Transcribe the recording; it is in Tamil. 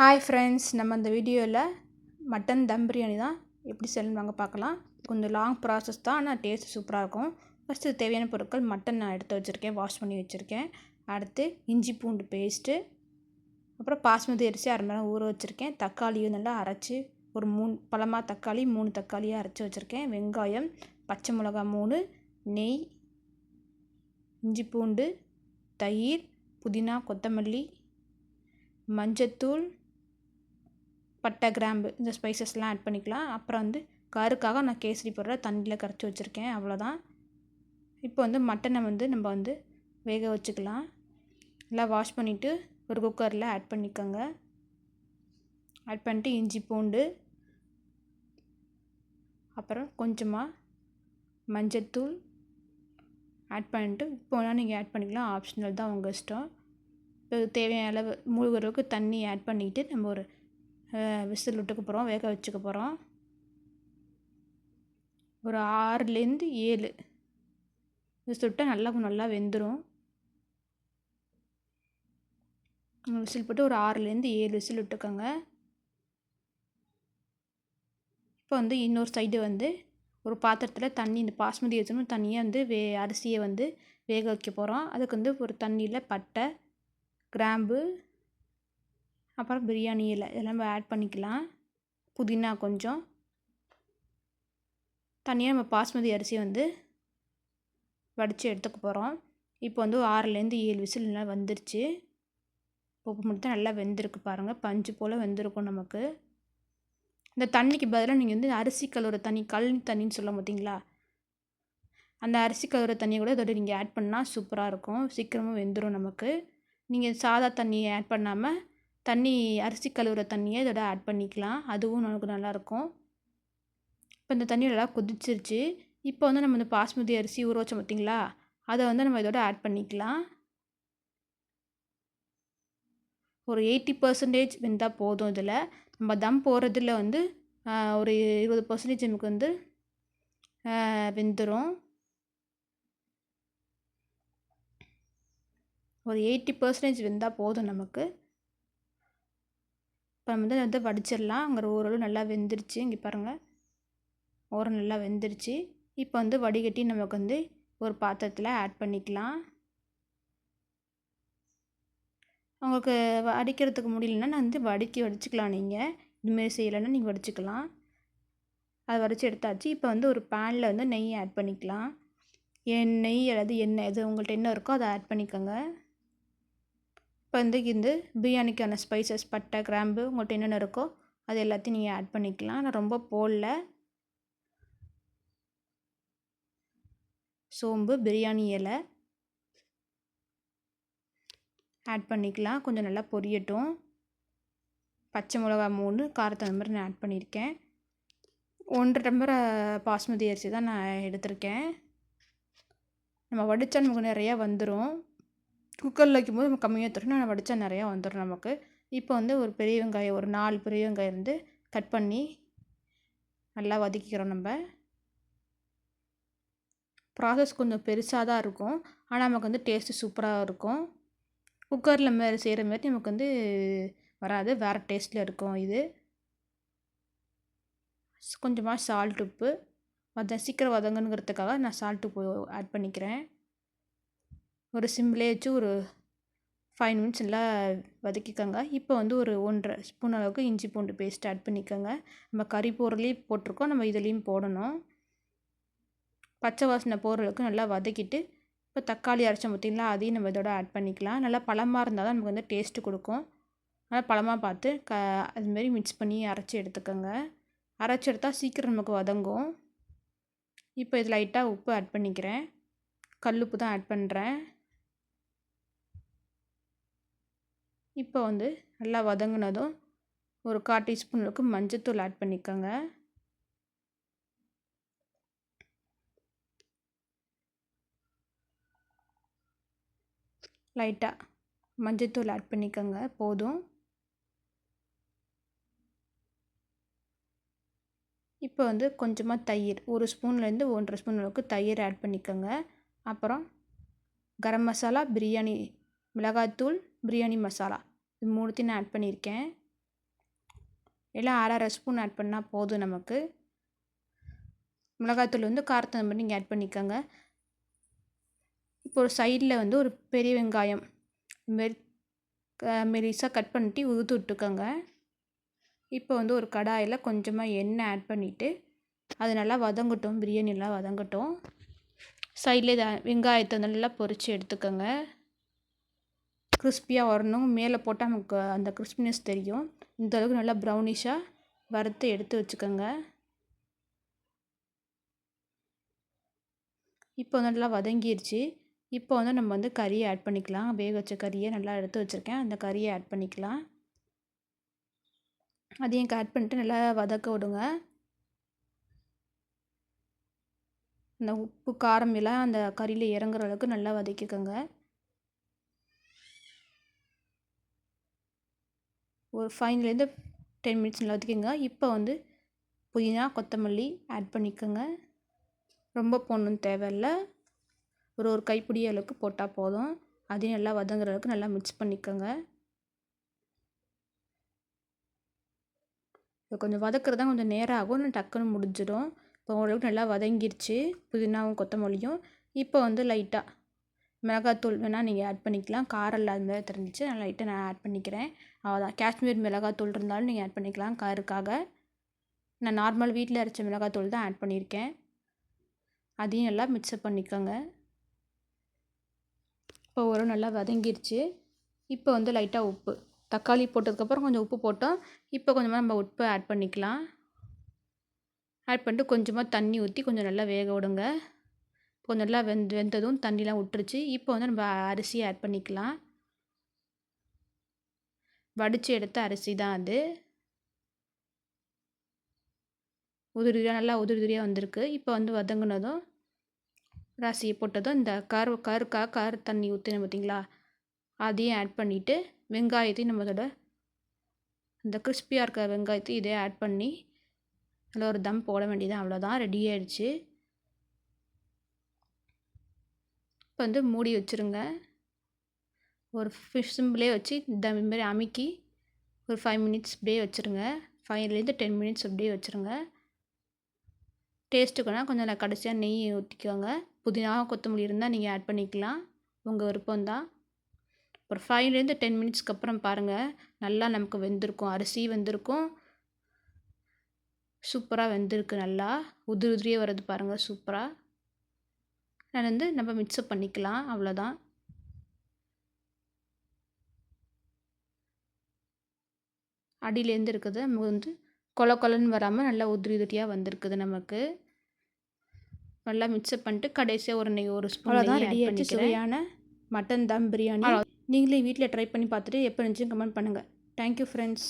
ஹாய் ஃப்ரெண்ட்ஸ் நம்ம இந்த வீடியோவில் மட்டன் தம் பிரியாணி தான் எப்படி செய்யணும் பார்க்கலாம். கொஞ்சம் லாங் ப்ராசஸ் தான் ஆனால் டேஸ்ட் சூப்பராக இருக்கும். ஃபஸ்ட்டு தேவையான பொருட்கள் மட்டன் நான் எடுத்து வச்சுருக்கேன் வாஷ் பண்ணி வச்சுருக்கேன். அடுத்து இஞ்சி பூண்டு பேஸ்ட்டு அப்புறம் பாஸ்மதி அரிசி அரை மணி நேரம் ஊற வச்சுருக்கேன். தக்காளியும் நல்லா அரைச்சி ஒரு மூணு பழமாக தக்காளி மூணு தக்காளியாக அரைச்சி வச்சுருக்கேன். வெங்காயம் பச்சை மிளகா மூணு நெய் இஞ்சி பூண்டு தயிர் புதினா கொத்தமல்லி மஞ்சத்தூள் பட்டை கிராம்பு இந்த ஸ்பைசஸ்லாம் ஆட் பண்ணிக்கலாம். அப்புறம் வந்து கருக்காக நான் கேசரி போடுற தண்ணியில் கரைச்சி வச்சுருக்கேன். அவ்வளோதான் இப்போ வந்து மட்டனை வந்து நம்ம வந்து வேக வச்சுக்கலாம். நல்லா வாஷ் பண்ணிவிட்டு ஒரு குக்கரில் ஆட் பண்ணிக்கோங்க. ஆட் பண்ணிட்டு இஞ்சி பூண்டு அப்புறம் கொஞ்சமாக மஞ்சத்தூள் ஆட் பண்ணிட்டு இப்போ வேணால் நீங்கள் ஆட் பண்ணிக்கலாம். ஆப்ஷனல் தான் உங்கள் இஷ்டம். இப்போ தேவையான அளவு முழுகிற அளவுக்கு தண்ணி ஆட் பண்ணிக்கிட்டு நம்ம ஒரு விசில் விட்டுக்க போகிறோம் வேக வச்சுக்க போகிறோம் ஒரு ஆறுலேருந்து ஏழு. விசில் விட்டால் நல்லா நல்லா வெந்துடும் விசில் போட்டு ஒரு ஆறுலேருந்து ஏழு விசில் விட்டுக்கோங்க. இப்போ வந்து இன்னொரு சைடு வந்து ஒரு பாத்திரத்தில் தண்ணி இந்த பாஸ்மதி வச்சோம்னா தண்ணியை வந்து வே அரிசியை வந்து வேக வைக்க போகிறோம் அதுக்கு வந்து ஒரு தண்ணியில் பட்டை கிராம்பு அப்புறம் பிரியாணி இலை இதெல்லாம் ஆட் பண்ணிக்கலாம். புதினா கொஞ்சம். தனியாக நம்ம பாஸ்மதி அரிசி வந்து வடித்து எடுத்துக்க போகிறோம் இப்போ வந்து ஆறுலேருந்து ஏழு விசில் நல்லா வந்துருச்சு. உப்பு மட்டும் நல்லா வெந்திருக்கு பாருங்கள் பஞ்சு போல் வெந்திருக்கும் நமக்கு. இந்த தண்ணிக்கு பதிலாக நீங்கள் வந்து அரிசி கழுவுற தண்ணி கழனி தண்ணின்னு சொல்ல பார்த்தீங்களா அந்த அரிசி கழுவுற தண்ணியை கூட இதோட நீங்கள் ஆட் பண்ணால் சூப்பராக இருக்கும். சீக்கிரமாக வெந்துடும் நமக்கு. நீங்கள் சாதா தண்ணியை ஆட் பண்ணாமல் தண்ணி அரிசி கழுவுற தண்ணியை இதோட ஆட் பண்ணிக்கலாம். அதுவும் நமக்கு நல்லாயிருக்கும். இப்போ இந்த தண்ணி நல்லா கொதிச்சிருச்சு. இப்போ வந்து நம்ம இந்த பாஸ்மதி அரிசி ஊற வச்சோம் பார்த்திங்களா? அதை வந்து நம்ம இதோட ஆட் பண்ணிக்கலாம். ஒரு எயிட்டி பர்சன்டேஜ் வெந்தால் போதும் இதில். நம்ம தம் போடுறதுல வந்து ஒரு இருபது பர்சன்டேஜ் நமக்கு வந்து வெந்துடும் ஒரு எயிட்டி பர்சன்டேஜ் வெந்தால் போதும் நமக்கு. இப்போ நம்ம வந்து வந்து வடிச்சிடலாம். அங்கே ஓரளவு நல்லா வெந்துருச்சு. இங்கே பாருங்கள் ஓரம் நல்லா வெந்துருச்சு. இப்போ வந்து வடிகட்டி நமக்கு வந்து ஒரு பாத்திரத்தில் ஆட் பண்ணிக்கலாம். உங்களுக்கு வடிக்கிறதுக்கு முடியலன்னா நான் வந்து வடிக்கி வடிச்சுக்கலாம் நீங்கள் இதுமாரி செய்யலைன்னா நீங்கள் வடிச்சுக்கலாம். அதை வடித்து எடுத்தாச்சு. இப்போ வந்து ஒரு பேனில் வந்து நெய் ஆட் பண்ணிக்கலாம். என் நெய் அல்லது எண்ணெய் எது உங்கள்கிட்ட என்ன இருக்கோ அதை ஆட் பண்ணிக்கோங்க. இப்போ வந்து இந்த பிரியாணிக்கான ஸ்பைசஸ் பட்டை கிராம்பு உங்கள்கிட்ட என்னென்ன இருக்கோ அது எல்லாத்தையும் நீங்கள் ஆட் பண்ணிக்கலாம். நான் ரொம்ப போடல. சோம்பு பிரியாணி இலை ஆட் பண்ணிக்கலாம். கொஞ்சம் நல்லா பொரியட்டும். பச்சை மிளகா மூணு காரத்தை மாதிரி நான் ஆட் பண்ணியிருக்கேன். ஒன்றரை டம்பர் பாஸ்மதி அரிசி தான் நான் எடுத்திருக்கேன். நம்ம வடித்தா நமக்கு நிறையா வந்துடும் குக்கரில் வைக்கும்போது நம்ம கம்மியாக தரணும் நான் வடித்தா நிறையா வந்துடும் நமக்கு. இப்போ வந்து ஒரு பெரிய வெங்காயம் ஒரு நாலு பெரிய வெங்காயம் வந்து கட் பண்ணி நல்லா வதக்கிக்கிறோம் நம்ம. ப்ராசஸ் கொஞ்சம் பெருசாக தான் இருக்கும். ஆனால் நமக்கு வந்து டேஸ்ட்டு சூப்பராக இருக்கும். குக்கரில் மாரி செய்கிற மாரி நமக்கு வந்து வராது. வேறு டேஸ்ட்டில் இருக்கும் இது. கொஞ்சமாக சால்ட் உப்பு. வத சீக்கிரம் வதங்கணுங்கிறதுக்காக நான் சால்ட் உப்பு ஆட் பண்ணிக்கிறேன். ஒரு சிம்லே வச்சு ஒரு ஃபைவ் மினிட்ஸ் நல்லா வதக்கிக்கோங்க. இப்போ வந்து ஒரு ஒன்றரை ஸ்பூன் அளவுக்கு இஞ்சி பூண்டு பேஸ்ட் ஆட் பண்ணிக்கோங்க. நம்ம கறி போடுறதுலேயும் போட்டிருக்கோம். நம்ம இதுலேயும் போடணும். பச்சை வாசனை போகிற அளவுக்கு நல்லா வதக்கிட்டு இப்போ தக்காளி அரைச்ச பார்த்திங்களா? அதையும் நம்ம இதோட ஆட் பண்ணிக்கலாம். நல்லா பழமாக இருந்தால் தான் நமக்கு வந்து டேஸ்ட்டு கொடுக்கும். நல்லா பழமாக பார்த்து க அதுமாரி மிக்ஸ் பண்ணி அரைச்சி எடுத்துக்கோங்க. அரைச்சி எடுத்தால் சீக்கிரம் நமக்கு வதங்கும். இப்போ இது லைட்டாக உப்பு ஆட் பண்ணிக்கிறேன். கல் உப்பு தான் ஆட் பண்ணுறேன் இப்போ வந்து நல்லா வதங்கினதும் ஒரு கால் டீஸ்பூன் அளவுக்கு மஞ்சத்தூள் ஆட் பண்ணிக்கோங்க. லைட்டாக மஞ்சத்தூள் ஆட் பண்ணிக்கோங்க போதும். இப்போ வந்து கொஞ்சமாக தயிர் ஒரு ஸ்பூன்லேருந்து ஒன்றரை ஸ்பூன் அளவுக்கு தயிர் ஆட் பண்ணிக்கோங்க. அப்புறம் கரம் மசாலா பிரியாணி மிளகாத்தூள் பிரியாணி மசாலா. இது மூணுத்தையும் நான் ஆட் பண்ணியிருக்கேன். எல்லாம் அரை அரை ஸ்பூன் ஆட் பண்ணால் போதும் நமக்கு. மிளகாத்தூள் வந்து காரத்தை மட்டும் நீங்கள் ஆட் பண்ணிக்கோங்க. இப்போ ஒரு சைடில் வந்து ஒரு பெரிய வெங்காயம். மெரி மெலிசாக கட் பண்ணிட்டு உதுத்து விட்டுக்கோங்க. இப்போ வந்து ஒரு கடாயில் கொஞ்சமாக எண்ணெய் ஆட் பண்ணிவிட்டு அது நல்லா வதங்கட்டும். பிரியாணிலாம் வதங்கட்டும். சைடில் இதை வெங்காயத்தை நல்லா பொரித்து எடுத்துக்கோங்க. கிறிஸ்பியாக வரணும். மேலே போட்டால் நமக்கு அந்த கிறிஸ்பினஸ் தெரியும். இந்த அளவுக்கு நல்லா ப்ரௌனிஷாக வறுத்து எடுத்து வச்சுக்கோங்க. இப்போ வந்து நல்லா வதங்கிடுச்சு இப்போ வந்து நம்ம வந்து கறியை ஆட் பண்ணிக்கலாம். வேக வச்ச கறியை நல்லா எடுத்து வச்சுருக்கேன். அந்த கறியை ஆட் பண்ணிக்கலாம். அதையும் ஆட் பண்ணிட்டு நல்லா வதக்க விடுங்க. அந்த உப்பு காரம் எல்லாம் அந்த கறியில் இறங்குற அளவுக்கு நல்லா வதக்கிக்கோங்க. ஒரு ஃபைவ்லேருந்து டென் மினிட்ஸ் நல்லா வதக்கிங்க இப்போ வந்து புதினா கொத்தமல்லி ஆட் பண்ணிக்கோங்க. ரொம்ப போடணுன்னு தேவையில்லை. ஒரு ஒரு கைப்பிடி அளவுக்கு போட்டால் போதும். அதையும் நல்லா வதங்குற அளவுக்கு நல்லா மிக்ஸ் பண்ணிக்கோங்க. இப்போ கொஞ்சம் வதக்குறது தான் கொஞ்சம் நேரம் ஆகும். ஆனால் டக்குன்னு முடிஞ்சிடும். இப்போ ஓரளவுக்கு நல்லா வதங்கிருச்சு. புதினாவும் கொத்தமல்லியும். இப்போ வந்து லைட்டாக மிளகாத்தூள் வேணால் நீங்கள் ஆட் பண்ணிக்கலாம். காரம் இல்லாத மாதிரி தெரிஞ்சிச்சு. நான் லைட்டாக நான் ஆட் பண்ணிக்கிறேன். அவ்வளோதான் காஷ்மீர் மிளகாத்தூள் இருந்தாலும் நீங்கள் ஆட் பண்ணிக்கலாம். காருக்காக. நான் நார்மல் வீட்டில் அரைச்ச மிளகாத்தூள் தான் ஆட் பண்ணியிருக்கேன். அதையும் நல்லா மிக்சப் பண்ணிக்கோங்க. இப்போ ஒரு நல்லா வதங்கிருச்சு. இப்போ வந்து லைட்டாக உப்பு. தக்காளி போட்டதுக்கப்புறம் கொஞ்சம் உப்பு போட்டோம். இப்போ கொஞ்சமாக நம்ம உப்பு ஆட் பண்ணிக்கலாம். ஆட் பண்ணிட்டு கொஞ்சமாக தண்ணி ஊற்றி கொஞ்சம் நல்லா வேக விடுங்க. கொஞ்சம் நல்லா வெந்து வெந்ததும் தண்ணிலாம் விட்டுருச்சு இப்போ வந்து நம்ம அரிசியை ஆட் பண்ணிக்கலாம். வடித்து எடுத்த அரிசி தான் அது. உதிரியாக நல்லா உதிரியாக வந்திருக்கு. இப்போ வந்து வதங்கினதும் ராசியை போட்டதும் இந்த கரு கருக்காக கரு தண்ணி ஊற்றின பார்த்தீங்களா? அதையும் ஆட் பண்ணிவிட்டு வெங்காயத்தையும் நம்ம அதோட இந்த கிறிஸ்பியாக இருக்கிற வெங்காயத்தையும் இதே ஆட் பண்ணி அதில் ஒரு தம் போட வேண்டியது அவ்வளோதான் ரெடி ஆயிடுச்சு. இப்போ வந்து மூடி வச்சுருங்க. ஒரு ஃபிஷ் சிம்பிளே வச்சு இந்த மாதிரி அமுக்கி ஒரு ஃபைவ் மினிட்ஸ் அப்படியே வச்சுருங்க. ஃபைவ்லேருந்து டென் மினிட்ஸ் அப்படியே வச்சுருங்க. டேஸ்ட்டுக்குனா கொஞ்சம் நான் கடைசியாக நெய் ஊற்றிக்கோங்க புதினா கொத்தமல்லி இருந்தால் நீங்கள் ஆட் பண்ணிக்கலாம். உங்கள் விருப்பம் தான். ஒரு ஃபைவ்லேருந்து டென் மினிட்ஸ்க்கு அப்புறம் பாருங்கள் நல்லா நமக்கு வெந்திருக்கும். அரிசி வெந்திருக்கும். சூப்பராக வெந்திருக்கு நல்லா. உதிரி உதிரியே வருது பாருங்கள் சூப்பராக நான் வந்து நம்ம மிக்ஸ்அப் பண்ணிக்கலாம். அவ்வளோதான். அடியிலேருந்து இருக்குது. நமக்கு வந்து கொல கொலன்னு வராமல் நல்லா உதிரி உதிரியாக வந்திருக்குது நமக்கு. நல்லா மிக்ஸ்அப் பண்ணிட்டு கடைசியாக ஒரு நெய் ஒரு ஸ்பூன் அவ்வளோதான். ரெடி ஆகிடுச்சு சுவையான மட்டன் தம் பிரியாணி நீங்களே வீட்டில் ட்ரை பண்ணி பார்த்துட்டு எப்போ இருந்துச்சுன்னு கமெண்ட் பண்ணுங்கள் தேங்க்யூ ஃப்ரெண்ட்ஸ்